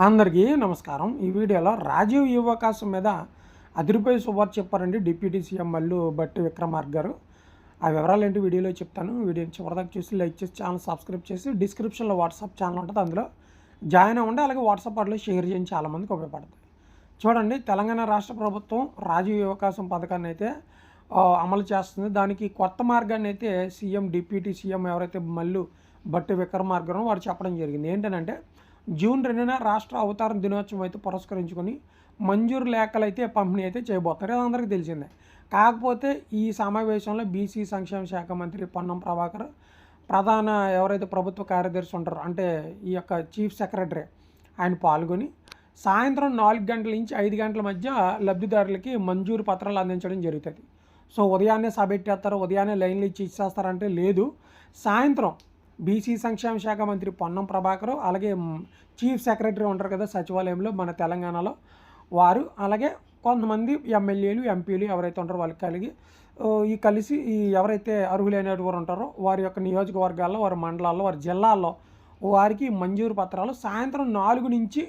అందరికీ నమస్కారం. ఈ వీడియోలో రాజీవ్ యువకాశం మీద అదిరిపోయి శుభార్త చెప్పారండి డిప్యూటీ సీఎం మల్లు బట్టి విక్రమార్క్ గారు. ఆ వివరాలు ఏంటి వీడియోలో చెప్తాను. వీడియోని చివరిదాకా చూసి లైక్ చేసి ఛానల్ సబ్స్క్రైబ్ చేసి డిస్క్రిప్షన్లో వాట్సాప్ ఛానల్ ఉంటుంది. అందులో జాయిన్ అవ్వండి. అలాగే వాట్సాప్ వాటిలో షేర్ చేయండి. చాలామందికి ఉపయోగపడుతుంది. చూడండి తెలంగాణ రాష్ట్ర ప్రభుత్వం రాజీవ్ యువకాశం పథకాన్ని అయితే అమలు చేస్తుంది. దానికి కొత్త మార్గాన్ని అయితే సీఎం డిప్యూటీ సీఎం ఎవరైతే మల్లు బట్టి విక్రమార్గం వారు చెప్పడం జరిగింది. ఏంటంటే జూన్ రెండున రాష్ట్ర అవతారం దినోత్సవం అయితే పురస్కరించుకొని మంజూరు లేఖలు అయితే పంపిణీ అయితే చేయబోతున్నారు. అది అందరికీ తెలిసిందే. కాకపోతే ఈ సమావేశంలో బీసీ సంక్షేమ శాఖ మంత్రి పొన్నం ప్రభాకర్ ప్రధాన ఎవరైతే ప్రభుత్వ కార్యదర్శి ఉంటారో అంటే ఈ యొక్క చీఫ్ సెక్రటరీ ఆయన పాల్గొని సాయంత్రం నాలుగు గంటల నుంచి ఐదు గంటల మధ్య లబ్ధిదారులకి మంజూరు పత్రాలు అందించడం జరుగుతుంది. సో ఉదయాన్నే సభెట్టేస్తారు ఉదయాన్నే లైన్లు ఇచ్చి ఇచ్చేస్తారంటే లేదు. సాయంత్రం బీసీ సంక్షేమ శాఖ మంత్రి పొన్నం ప్రభాకర్ అలాగే చీఫ్ సెక్రటరీ ఉంటారు కదా సచివాలయంలో మన తెలంగాణలో వారు అలాగే కొంతమంది ఎమ్మెల్యేలు ఎంపీలు ఎవరైతే ఉంటారో వాళ్ళకి కలిగి ఈ కలిసి ఈ ఎవరైతే అర్హులైనటువంటి వారు ఉంటారో వారి యొక్క నియోజకవర్గాల్లో వారి మండలాల్లో వారి జిల్లాల్లో వారికి మంజూరు పత్రాలు సాయంత్రం నాలుగు నుంచి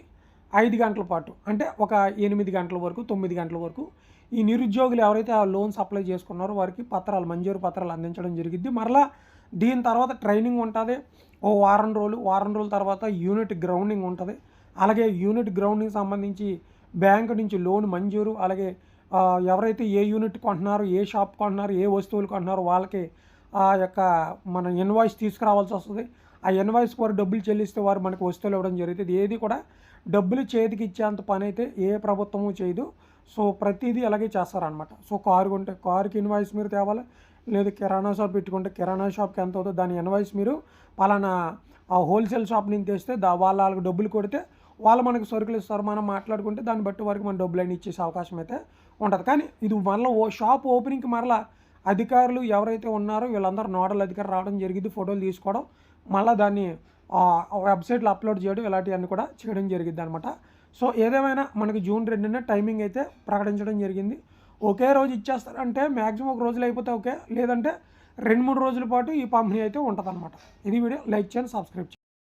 ఐదు గంటల పాటు అంటే ఒక ఎనిమిది గంటల వరకు తొమ్మిది గంటల వరకు ఈ నిరుద్యోగులు ఎవరైతే ఆ లోన్స్ అప్లై చేసుకున్నారో వారికి పత్రాలు మంజూరు పత్రాలు అందించడం జరిగింది మరలా దీని తర్వాత ట్రైనింగ్ ఉంటుంది. ఓ వారం రోజులు వారం రోజుల తర్వాత యూనిట్ గ్రౌండింగ్ ఉంటుంది. అలాగే యూనిట్ గ్రౌండింగ్ సంబంధించి బ్యాంకు నుంచి లోన్ మంజూరు అలాగే ఎవరైతే ఏ యూనిట్ కొంటున్నారో ఏ షాప్ కొంటున్నారో ఏ వస్తువులు కొంటున్నారో వాళ్ళకి ఆ యొక్క మన ఇన్వాయిస్ తీసుకురావాల్సి వస్తుంది. ఆ ఇన్వాయిస్ వారు డబ్బులు చెల్లిస్తే వారు మనకు వస్తువులు ఇవ్వడం జరుగుతుంది. ఏది కూడా డబ్బులు చేతికి ఇచ్చేంత పని అయితే ఏ ప్రభుత్వము చేయదు. సో ప్రతిదీ అలాగే చేస్తారనమాట సో కారు కొంటే కారుకి ఇన్వాయిస్ మీరు తేవాలి లేదు కిరాణా షాప్ పెట్టుకుంటే కిరాణా షాప్కి ఎంత అవుతుందో దాని ఇన్వాయిస్ మీరు పలానా ఆ హోల్సేల్ షాప్ నుంచి తెస్తే దా వాళ్ళ వాళ్ళకి డబ్బులు కొడితే వాళ్ళు మనకు సరుకులు ఇస్తారు. మనం మాట్లాడుకుంటే దాన్ని బట్టి వరకు మన డబ్బులు అయినా ఇచ్చేసే అవకాశం అయితే ఉంటుంది. కానీ ఇది మళ్ళీ ఓ షాప్ ఓపెనింగ్కి మరలా అధికారులు ఎవరైతే ఉన్నారో వీళ్ళందరూ నోడల్ అధికారులు రావడం జరిగింది ఫోటోలు తీసుకోవడం మళ్ళీ దాన్ని వెబ్సైట్లో అప్లోడ్ చేయడం ఇలాంటివన్నీ కూడా చేయడం జరిగింది అనమాట సో ఏదేమైనా మనకి జూన్ రెండున టైమింగ్ అయితే ప్రకటించడం జరిగింది. ఒకే రోజు ఇచ్చేస్తారంటే మ్యాక్సిమం ఒక రోజులు అయిపోతే ఓకే లేదంటే రెండు మూడు రోజుల పాటు ఈ పంపిణీ అయితే ఉంటుంది ఇది వీడియో లైక్ చేయండి సబ్స్క్రైబ్ చేయండి.